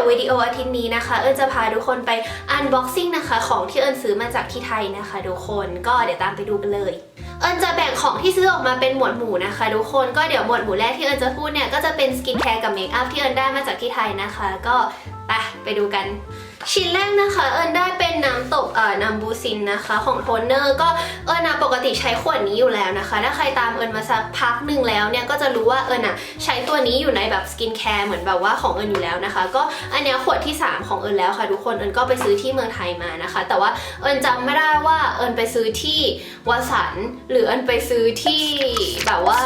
ยววิดีโออาทิตย์นี้นะคะ เอิญจะพาทุกคนไปอันบ็อกซิ่งนะคะ ของที่เอิญซื้อมาจากที่ไทยนะคะทุกคนก็เดี๋ยวตามไปดูกันเลยเอิญจะแบ่งของที่ซื้อออกมาเป็นหมวดหมู่นะคะทุกคนก็เดี๋ยวหมวดหมู่แรกที่เอิญจะพูดเนี่ยก็จะเป็นสกินแคร์กับเมคอัพที่เอิญได้มาจากที่ไทยนะคะ ก็ไปไปดูกัน ชิ้นแรกนะคะ เอิญได้เป็นน้ำตกเอ่อน้ำบูซินนะคะ ของโทนเนอร์ก็เอิญนะปกติใช้ขวดนี้อยู่แล้วนะคะ ถ้าใครตามเอิญมาสักพักหนึ่งแล้วเนี่ยก็จะรู้ว่าเอิญอะใช้ตัวนี้อยู่ในแบบสกินแคร์เหมือนแบบว่าของเอิญอยู่แล้วนะคะ ก็อันเนี้ยขวดที่ 3 ของเอิญแล้วค่ะทุกคนเอิญก็ไปซื้อที่เมืองไทยมานะคะ แต่ว่าเอิญจำไม่ได้ว่าเอิญไปซื้อที่วสันหรือเอิญไปซื้อที่แบบว่า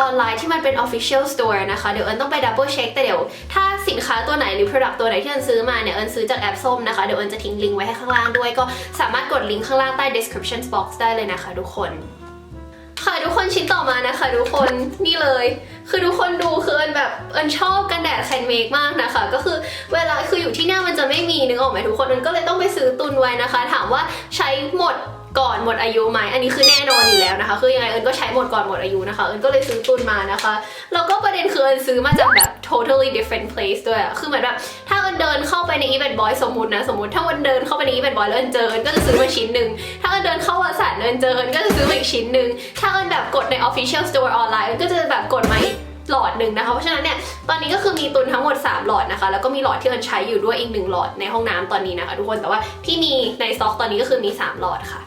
ออนไลน์ที่มันเป็น official store นะคะ เดี๋ยวเอิญต้องไป double check แต่เดี๋ยว ถ้าสินค้าตัวไหนหรือ product ตัวไหนที่เอิญซื้อมาเนี่ย เอิญซื้อจากแอปส้มนะคะ เดี๋ยวเอิญจะทิ้งลิงก์ไว้ให้ข้างล่างด้วย ก็สามารถกดลิงก์ข้างล่างใต้ description box ได้เลยนะคะทุกคนค่ะทุกคนชิ้นต่อมานะคะทุกคนนี่เลย คือทุกคนดูคือเอิญแบบเอิญชอบกันแดดแคนเมกมากนะคะ ก็คือเวลาคืออยู่ที่เนี่ยมันจะไม่มีนึกออกไหมทุกคนเอิญก็เลยต้องไปซื้อตุนไว้นะคะ ถามว่าใช้หมด ก่อนหมดอายุไหมอันนี้คือแน่นอนอยู่แล้วนะคะ คือยังไงเอิญก็ใช้หมดก่อนหมดอายุนะคะ เอิญก็เลยซื้อตุนมานะคะ แล้วก็ประเด็นคือเอิญซื้อมาจากแบบ totally different place ด้วยอะคือเหมือนแบบถ้าเอิญเดินเข้าไปใน event boy สมมตินะ สมมติถ้าเอิญเดินเข้าไปใน event boy แล้วเอิญเจอเอิญก็จะซื้อมาชิ้นหนึ่ง ถ้าเอิญเดินเข้าวสันต์เอิญเจอเอิญก็จะซื้อมาอีกชิ้นหนึ่ง ถ้าเอิญแบบกดใน official store ออนไลน์เอิญก็จะแบบกดมาอีก หลอดหนึ่งนะคะ เพราะฉะนั้นเนี่ยตอนนี้ก็คือมีตุนทั้งหมด 3 หลอดนะคะ แล้วก็มีหลอดที่เอิญใช้อยู่ด้วยอีกหนึ่งหลอดในห้องน้ำตอนนี้นะคะทุกคนแต่ว่าที่มีในสต็อกตอนนี้ก็คือมี 3 หลอดค่ะ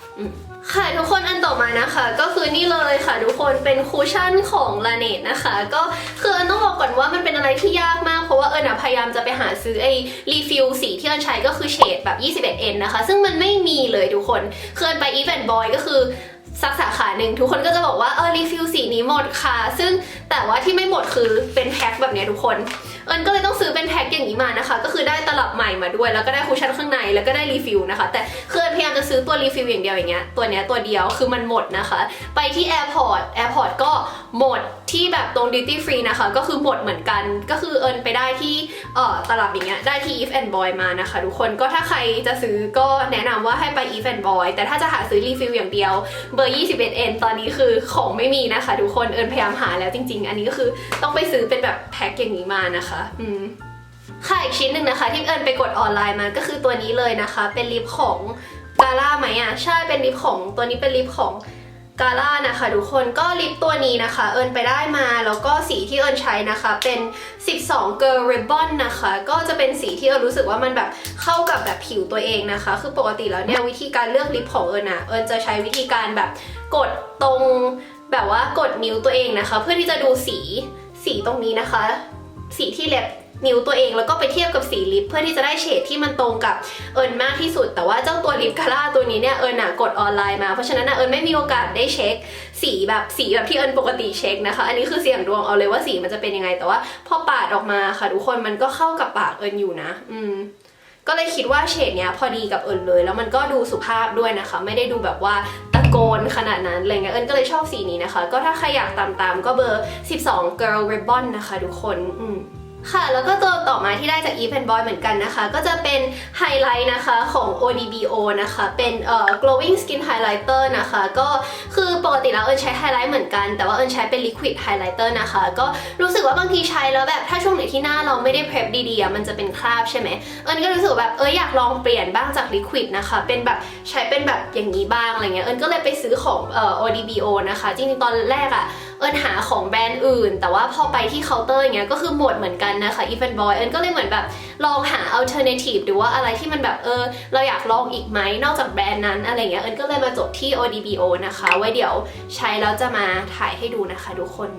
ค่ะทุกคนอันต่อมานะคะ ก็คือนี่เลยค่ะ ทุกคนเป็นคูชั่นของลาเนตนะคะ ก็คือเอิญต้องบอกก่อนว่ามันเป็นอะไรที่ยากมากเพราะว่าเอิญพยายามจะไปหาซื้อไอ้รีฟิลสีที่เอิญใช้ก็คือเฉดแบบ 21N นะคะ ซึ่งมันไม่มีเลยทุกคน เคือเอิญไป Event Boy ก็คือ สักสาขาหนึ่งทุกคนก็จะบอกว่าเออรีฟิลสีนี้หมดค่ะ ซึ่งแต่ว่าที่ไม่หมดคือเป็นแพ็คแบบนี้ทุกคนเอิญก็เลยต้องซื้อเป็นแพ็คอย่างนี้มานะคะ ก็คือได้ตลับใหม่มาด้วย แล้วก็ได้คุชชั่นข้างในแล้วก็ได้รีฟิลนะคะ แต่คือเอิญพยายามจะซื้อตัวรีฟิลอย่างเดียวอย่างเงี้ยตัวเนี้ยตัวเดียวคือมันหมดนะคะ ไปที่แอร์พอร์ตแอร์พอร์ตก็หมด ที่แบบตรงดิวตี้ฟรีนะคะ ก็คือหมดเหมือนกันก็คือเอิญไปได้ที่เอ่อตลับอย่างเงี้ยได้ที่ If and Boy มานะคะ ทุกคนก็ถ้าใครจะซื้อก็แนะนำว่าให้ไป If and Boy แต่ถ้าจะหาซื้อรีฟิลอย่างเดียวเบอร์ 21N ตอนนี้คือของไม่มีนะคะ ทุกคนเอิญพยายามหาแล้วจริง ๆ อันนี้ก็คือต้องไปซื้อเป็นแบบแพ็คอย่างนี้มานะคะอืมค่ะอีกชิ้นหนึ่งนะคะที่เอิญไปกดออนไลน์มาก็คือตัวนี้เลยนะคะ เป็นลิปของกาล่าไหมอะใช่เป็นลิปของตัวนี้เป็นลิปของ กาล่านะคะ ทุกคนก็ลิปตัวนี้นะคะ เอิญไปได้มาแล้วก็สีที่เอิญใช้นะคะ เป็น 12 Girl Ribbon นะคะ ก็จะเป็นสีที่เอิญรู้สึกว่ามันแบบเข้ากับแบบผิวตัวเองนะคะ คือปกติแล้วเนี่ยวิธีการเลือกลิปของเอิญอะเอิญจะใช้วิธีการแบบกดตรงแบบว่ากดนิ้วตัวเองนะคะ เพื่อที่จะดูสีสีตรงนี้นะคะ สีที่เล็บ นิ้วตัวเองแล้วก็ไปเทียบกับสีลิปเพื่อที่จะได้เฉดที่มันตรงกับเอิญมากที่สุด แต่ว่าเจ้าตัวลิปคาร่าตัวนี้เนี่ยเอิญน่ะกดออนไลน์มาเพราะฉะนั้นน่ะเอิญไม่มีโอกาสได้เช็ค สีแบบสีแบบที่เอิญปกติเช็คนะคะ อันนี้คือเสี่ยงดวงเอาเลยว่าสีมันจะเป็นยังไง แต่ว่าพอปาดออกมาค่ะทุกคนมันก็เข้ากับปากเอิญอยู่นะ อืมก็เลยคิดว่าเฉดเนี้ยพอดีกับเอิญเลย แล้วมันก็ดูสุภาพด้วยนะคะ ไม่ได้ดูแบบว่าตะโกนขนาดนั้นอะไรเงี้ยเอิญก็เลยชอบสีนี้นะคะ ก็ถ้าใครอยากตามๆก็เบอร์ 12 Girl Ribbon นะคะ ทุกคนอืม ค่ะ แล้วก็ตัวต่อมาที่ได้จาก Eve and Boy เหมือนกันนะคะ ก็จะเป็นไฮไลท์นะคะของ ODBO นะคะ เป็นเอ่อ glowing skin highlighter นะคะ ก็คือปกติแล้วเอิญใช้ไฮไลท์เหมือนกัน แต่ว่าเอิญใช้เป็น liquid highlighter นะคะ ก็รู้สึกว่าบางทีใช้แล้วแบบถ้าช่วงไหนที่หน้าเราไม่ได้ prep ดีๆมันจะเป็นคราบใช่ไหม เอิญก็รู้สึกแบบเอออยากลองเปลี่ยนบ้างจาก liquid นะคะ เป็นแบบใช้เป็นแบบอย่างนี้บ้างอะไรเงี้ย เอิญก็เลยไปซื้อของเอ่อ ODBO นะคะ จริงๆตอนแรกอะ เอิญหาของแบรนด์อื่น แต่ว่าพอไปที่เคาน์เตอร์อย่างเงี้ยก็คือหมดเหมือนกันนะคะ e v e n Boy เอิญก็เลยเหมือนแบบลองหา alternative หรือว่าอะไรที่มันแบบเออ เราอยากลองอีกไหมนอกจากแบรนด์นั้นอะไรเงี้ยเอิญก็เลยมาจบที่ ODBO นะคะ ไว้เดี๋ยวใช้แล้วจะมาถ่ายให้ดูนะคะทุกคน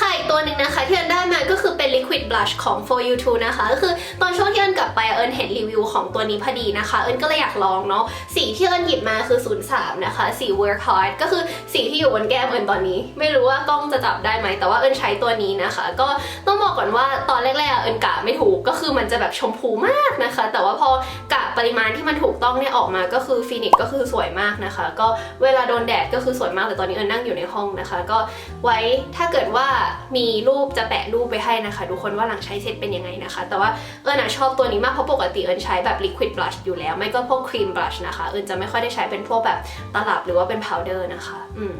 ค่ะอีกตัวหนึ่งนะคะที่เอิญได้มาก็คือเป็น liquid blush ของ for you too นะคะก็คือตอนช่วงที่เอิญกลับไปเอิญเห็นรีวิวของตัวนี้พอดีนะคะ เอิญก็เลยอยากลองเนาะสีที่เอิญหยิบมาคือ 03 นะคะ สี work hard ก็คือสีที่อยู่บนแก้มเอิญตอนนี้ ไม่รู้ว่ากล้องจะจับได้ไหม แต่ว่าเอิญใช้ตัวนี้นะคะ ก็ต้องบอกก่อนว่าตอนแรกๆเอิญกะไม่ถูกก็คือมันจะแบบชมพูมากนะคะ แต่ว่าพอกะปริมาณที่มันถูกต้องเนี่ยออกมาก็คือฟินิกก็คือสวยมากนะคะ ก็เวลาโดนแดดก็คือสวยมากแต่ตอนนี้เอิญนั่งอยู่ในห้องนะคะ ก็ไว้ถ้าเกิดว่ามีรูปจะแปะรูปไปให้นะคะทุกคนว่าหลังใช้เสร็จเป็นยังไงนะคะ แต่ว่าเอิญอะชอบตัวนี้มากเพราะปกติเอิญใช้แบบ liquid blush อยู่แล้ว ไม่ก็พวกครีม blush นะคะ เอิญจะไม่ค่อยได้ใช้เป็นพวกแบบตลับหรือว่าเป็น powder นะคะ อืม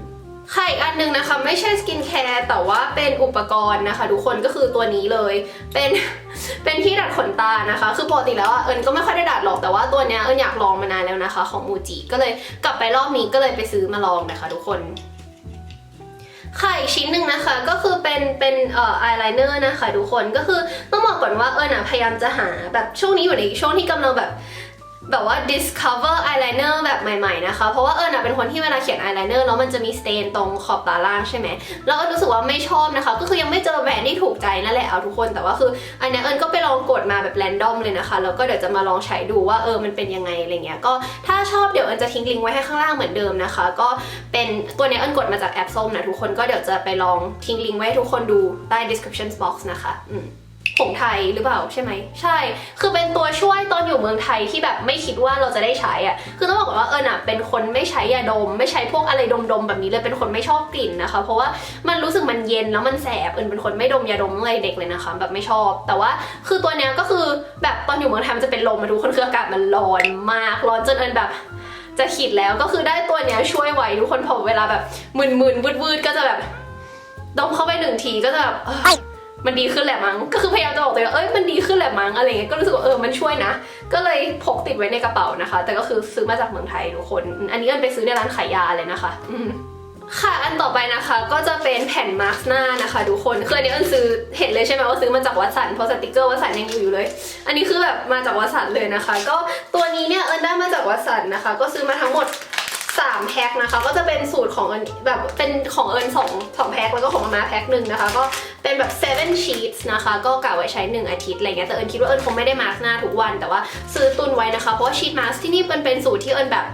ค่ะอีกอันหนึ่งนะคะไม่ใช่สกินแคร์แต่ว่าเป็นอุปกรณ์นะคะ ทุกคนก็คือตัวนี้เลยเป็นเป็นที่ดัดขนตานะคะ คือปกติแล้วอะเอิญก็ไม่ค่อยได้ดัดหรอกแต่ว่าตัวเนี้ยเอิญอยากลองมานานแล้วนะคะ ของมูจิก็เลยกลับไปรอบนี้ก็เลยไปซื้อมาลองนะคะ ทุกคน ค่ะอีกชิ้นหนึ่งนะคะก็คือเป็นเป็นเอ่ออายไลเนอร์นะคะทุกคนก็คือต้องบอกก่อนว่าเออนะพยายามจะหาแบบช่วงนี้อยู่ในช่วงที่กำลังแบบ แบบว่า discover eyeliner แบบใหม่ๆนะคะ เพราะว่าเอิญอะเป็นคนที่เวลาเขียน eyeliner แล้วมันจะมี stain ตรงขอบตาล่างใช่ไหมแล้วเอิญรู้สึกว่าไม่ชอบนะคะ ก็คือยังไม่เจอแบรนด์ที่ถูกใจนั่นแหละเอาทุกคนแต่ว่าคือ อันนี้เอิญก็ไปลองกดมาแบบ random เลยนะคะแล้วก็เดี๋ยวจะมาลองใช้ดูว่าเออมันเป็นยังไงอะไรเงี้ยก็ถ้าชอบเดี๋ยวเอิญจะทิ้งลิงก์ไว้ให้ข้างล่างเหมือนเดิมนะคะ ก็เป็นตัวนี้เอิญกดมาจากแอปส้มนะทุกคนก็เดี๋ยวจะไปลองทิ้งลิงก์ไว้ให้ทุกคนดูใต้ description box นะคะอืม ผงไทยหรือเปล่าใช่ไหมใช่ คือเป็นตัวช่วยตอนอยู่เมืองไทยที่แบบไม่คิดว่าเราจะได้ใช้อะ่ะคือต้องบอกก่อนว่าเอิญอะเป็นคนไม่ใช้ยาดม ไม่ใช้พวกอะไรดมๆแบบนี้เลยเป็นคนไม่ชอบกลิ่นนะคะ เพราะว่ามันรู้สึกมันเย็นแล้วมันแสบเอิญเป็นคนไม่ดมยาดมตั้งแต่เด็กเลยนะคะ แบบไม่ชอบ แต่ว่าคือตัวเนี้ยก็คือแบบตอนอยู่เมืองไทยมันจะเป็นลมมาทุกคนคืออากาศมันร้อนมากร้อนจนเอิญแบบจะขีดแล้วก็คือได้ตัวเนี้ยช่วยไว้ทุกคนพอเวลาแบบมึนๆวืดๆก็จะแบบดมเข้าไปหนึ่งทีก็จะแบบ มันดีขึ้นแหละมั้ง ก็คือพยายามจะบอกตัวเองเอ้ยมันดีขึ้นแหละมั้งอะไรเงี้ย ก็รู้สึกว่าเออมันช่วยนะ ก็เลยพกติดไว้ในกระเป๋านะคะ แต่ก็คือซื้อมาจากเมืองไทยทุกคน อันนี้เอินไปซื้อในร้านขายยาเลยนะคะ อืมค่ะอันต่อไปนะคะก็จะเป็นแผ่นมาร์กหน้านะคะทุกคนคืออันนี้เอินซื้อเห็นเลยใช่ไหมว่าซื้อมาจากวัสันเพราะสติกเกอร์วัสันยังอยู่อยู่เลย อันนี้คือแบบมาจากวัสันเลยนะคะ ก็ตัวนี้เนี่ยเอินได้มาจากวัสันนะคะ ก็ซื้อมาทั้งหมด 3แพ็คนะคะก็จะเป็นสูตรของเอิญแบบเป็นของเอิญสองสองแพ็คแล้วก็ของมาม่าแพ็คหนึ่งนะคะ ก็เป็นแบบ7 sheets นะคะ ก็กะไว้ใช้ 1 อาทิตย์อะไรเงี้ยแต่เอิญคิดว่าเอิญคงไม่ได้มาสก์หน้าทุกวัน แต่ว่าซื้อตุนไว้นะคะ เพราะว่าชีทมาสที่นี่เป็นเป็นสูตรที่เอิญแบบ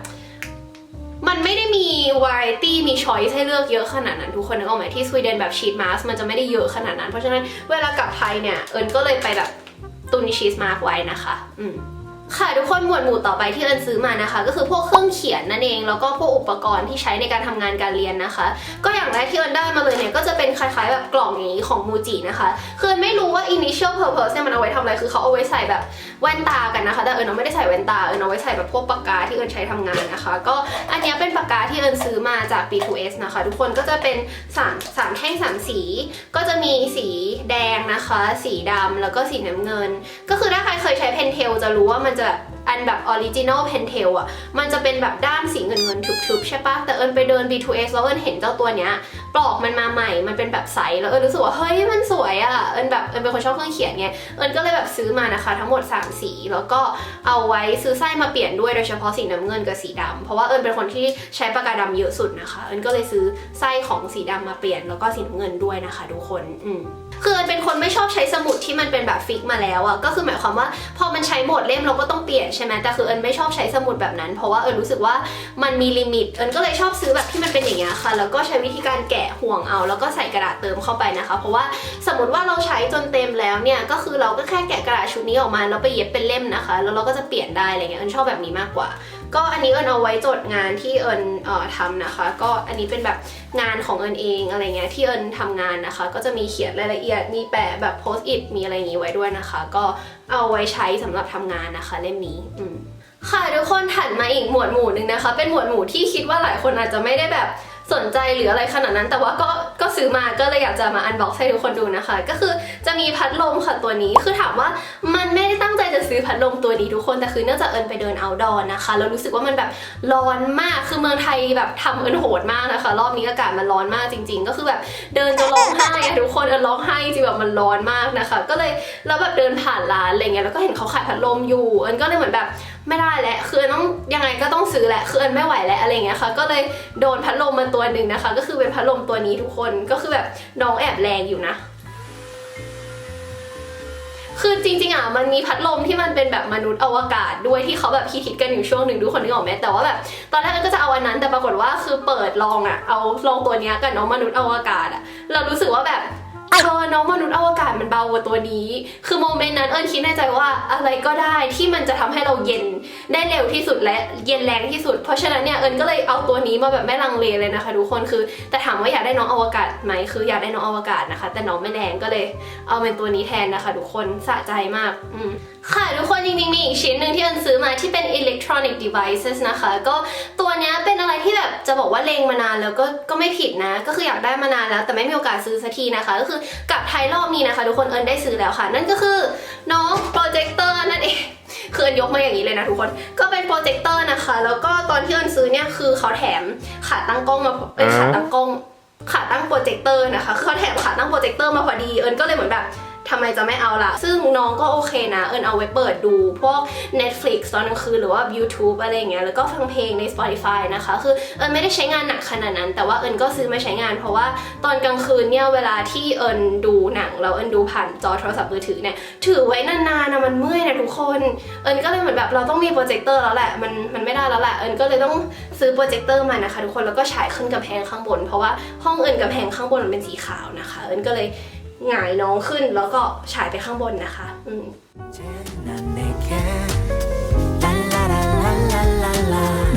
มันไม่ได้มี variety มี choice ให้เลือกเยอะขนาดนั้น ทุกคนนึกออกไหมที่สวีเดนแบบชีทมาสมันจะไม่ได้เยอะขนาดนั้น เพราะฉะนั้นเวลากลับไทยเนี่ยเอิญก็เลยไปแบบตุนชีสมาร์กไว้นะคะ อืม ค่ะทุกคนหมวดหมู่ต่อไปที่เอิญซื้อมานะคะ ก็คือพวกเครื่องเขียนนั่นเองแล้วก็พวกอุปกรณ์ที่ใช้ในการทำงานการเรียนนะคะ ก็อย่างแรกที่เอิญได้มาเลยเนี่ยก็จะเป็นคล้ายๆแบบกล่องอย่างนี้ของมูจินะคะคือเอิญไม่รู้ว่า initial purpose เนี่ยมันเอาไว้ทำอะไรคือเขาเอาไว้ใส่แบบแว่นตากันนะคะ แต่เอิญเอาไม่ได้ใส่แว่นตาเอิญเอาไว้ใส่แบบพวกปากกาที่เอิญใช้ทำงานนะคะ ก็อันนี้เป็นปากกาที่เอิญซื้อมาจาก B2S นะคะ ทุกคนก็จะเป็นสามสามแท่งสามสี ก็จะมีสีแดงนะคะ สีดำแล้วก็สีน้ำเงิน ก็คือถ้าใครเคย ลจะรู้ว่ามันจะแบบอันแบบออริจินอลเพนเทลอะ มันจะเป็นแบบด้ามสีเงินเงินทึบๆใช่ปะแต่เอิญไปเดิน B2S แล้วเอิญเห็นเจ้าตัวเนี้ยปลอกมันมาใหม่ มันเป็นแบบใส แล้วเอิญรู้สึกว่า เฮ้ย มันสวยอะ เอิญแบบ เอิญเป็นคนชอบเครื่องเขียนไง เอิญก็เลยแบบซื้อมานะคะ ทั้งหมด 3 สี แล้วก็เอาไว้ซื้อไส้มาเปลี่ยนด้วย โดยเฉพาะสีน้ำเงินกับสีดำเพราะว่าเอิญเป็นคนที่ใช้ปากกาดำเยอะสุดนะคะ เอิญก็เลยซื้อไส้ของสีดำมาเปลี่ยน แล้วก็สีน้ำเงินด้วยนะคะ ทุกคน อืม คือเอิญเป็นคนไม่ชอบใช้สมุดที่มันเป็นแบบฟิกมาแล้วอะก็คือหมายความว่าพอมันใช้หมดเล่มเราก็ต้องเปลี่ยนใช่ไหมแต่คือเอิญไม่ชอบใช้สมุดแบบนั้น เพราะว่าเอิญรู้สึกว่ามันมีลิมิต เอิญก็เลยชอบซื้อแบบที่มันเป็นอย่างเงี้ยค่ะ แล้วก็ใช้วิธีการแกะห่วงเอา แล้วก็ใส่กระดาษเติมเข้าไปนะคะ เพราะว่าสมมติว่าเราใช้จนเต็มแล้วเนี่ยก็คือเราก็แค่แกะกระดาษชุดนี้ออกมาแล้วไปเย็บเป็นเล่มนะคะ แล้วเราก็จะเปลี่ยนได้อะไรเงี้ยเอิญชอบแบบนี้มากกว่า ก็อันนี้เอิญเอาไว้จดงานที่เอิญเอ่อทำนะคะ ก็อันนี้เป็นแบบงานของเอิญเองอะไรเงี้ยที่เอิญทำงานนะคะ ก็จะมีเขียนรายละเอียดมีแปะแบบโพสต์อิทมีอะไรอย่างงี้ไว้ด้วยนะคะ ก็เอาไว้ใช้สำหรับทำงานนะคะเล่มนี้อืมค่ะทุกคนถัดมาอีกหมวดหมู่หนึ่งนะคะ เป็นหมวดหมู่ที่คิดว่าหลายคนอาจจะไม่ได้แบบสนใจหรืออะไรขนาดนั้น แต่ว่าก็ก็ซื้อมาก็เลยอยากจะมาอันบ็อกซ์ให้ทุกคนดูนะคะ ก็คือ จะมีพัดลมค่ะตัวนี้คือถามว่ามันไม่ได้ตั้งใจจะซื้อพัดลมตัวนี้ทุกคนแต่คือเนื่องจากเอิญไปเดิน outdoor นะคะแล้วรู้สึกว่ามันแบบร้อนมากคือเมืองไทยแบบทำเอิญโหดมากนะคะ รอบนี้อากาศมันร้อนมากจริง ๆ ก็คือแบบเดินจะร้องไห้อะทุกคนเอิญร้องไห้จริงๆแบบมันร้อนมากนะคะ ก็เลยแล้วแบบเดินผ่านร้านอะไรเงี้ยแล้วก็เห็นเขาขายพัดลมอยู่เอิญก็เลยเหมือนแบบไม่ได้แล้วคือเอิญต้องยังไงก็ต้องซื้อแหละคือเอิญไม่ไหวแล้วอะไรเงี้ยค่ะ ก็เลยโดนพัดลมมาตัวหนึ่งนะคะ ก็คือเป็นพัดลมตัวนี้ทุกคนก็คือแบบน้องแอบแรงอยู่นะ คือจริงๆอะมันมีพัดลมที่มันเป็นแบบมนุษย์อวกาศด้วยที่เขาแบบคิดกันอยู่ช่วงหนึ่งทุกคนนึกออกไหมแต่ว่าแบบตอนแรกก็จะเอาอันนั้นแต่ปรากฏว่าคือเปิดลองอะเอาลองตัวเนี้ยกับน้องมนุษย์อวกาศอะเรารู้สึกว่าแบบ เธอน้องมนุษย์อวกาศมันเบากว่าตัวนี้ คือโมเมนต์นั้นเอิญคิดในใจว่าอะไรก็ได้ที่มันจะทำให้เราเย็นได้เร็วที่สุดและเย็นแรงที่สุด เพราะฉะนั้นเนี่ยเอิญก็เลยเอาตัวนี้มาแบบไม่ลังเลเลยนะคะทุกคนคือแต่ถามว่าอยากได้น้องอวกาศไหมคืออยากได้น้องอวกาศนะคะ แต่น้องไม่แรงก็เลย เอาเป็นตัวนี้แทนนะคะ ทุกคนสะใจมากอืมค่ะทุกคนจริงๆมีอีกชิ้นหนึ่งที่เอิญซื้อมาที่เป็น electronic devices นะคะ ก็ตัวเนี้ยเป็นอะไรที่แบบจะบอกว่าเลงมานานแล้วก็ก็ไม่ผิดนะ ก็คืออยากได้มานานแล้ว แต่ไม่มีโอกาสซื้อสักทีนะคะ ก็คือกลับไทยรอบนี้นะคะ ทุกคนเอิญได้ซื้อแล้วค่ะ นั่นก็คือน้องโปรเจคเตอร์นั่นเองคือเอิญยกมาอย่างนี้เลยนะทุกคน ก็เป็นโปรเจคเตอร์นะคะ แล้วก็ตอนที่เอิญซื้อเนี่ยคือเขาแถมขาตั้งกล้องมาเอ้ยขาตั้งกล้องขาตั้งโปรเจคเตอร์นะคะคือเขาแถมขาตั้งโปรเจคเตอร์มาพอดีเอิญก็เลยเหมือนแบบ ทำไมจะไม่เอาล่ะ ซึ่งน้องก็โอเคนะ เอิญเอาไว้เปิดดูพวก Netflix ตอนกลางคืนหรือว่า YouTube อะไรเงี้ย แล้วก็ฟังเพลงใน Spotify นะคะ คือเอิญไม่ได้ใช้งานหนักขนาดนั้น แต่ว่าเอิญก็ซื้อมาใช้งาน เพราะว่าตอนกลางคืนเนี่ยเวลาที่เอิญดูหนังแล้วเอิญดูผ่านจอโทรศัพท์มือถือเนี่ย ถือไว้นานๆนะมันเมื่อยนะทุกคน เอิญก็เลยเหมือนแบบเราต้องมีโปรเจคเตอร์แล้วแหละ มันมันไม่ได้แล้วแหละ เอิญก็เลยต้องซื้อโปรเจคเตอร์มานะคะทุกคน แล้วก็ฉายขึ้นกำแพงข้างบน เพราะว่าห้องเอิญกำแพงข้างบนมันเป็นสีขาวนะคะ เอิญก็เลย หงายน้องขึ้นแล้วก็ฉายไปข้างบนนะคะ อืม 이제는 난 내게 랄라라랄랄랄라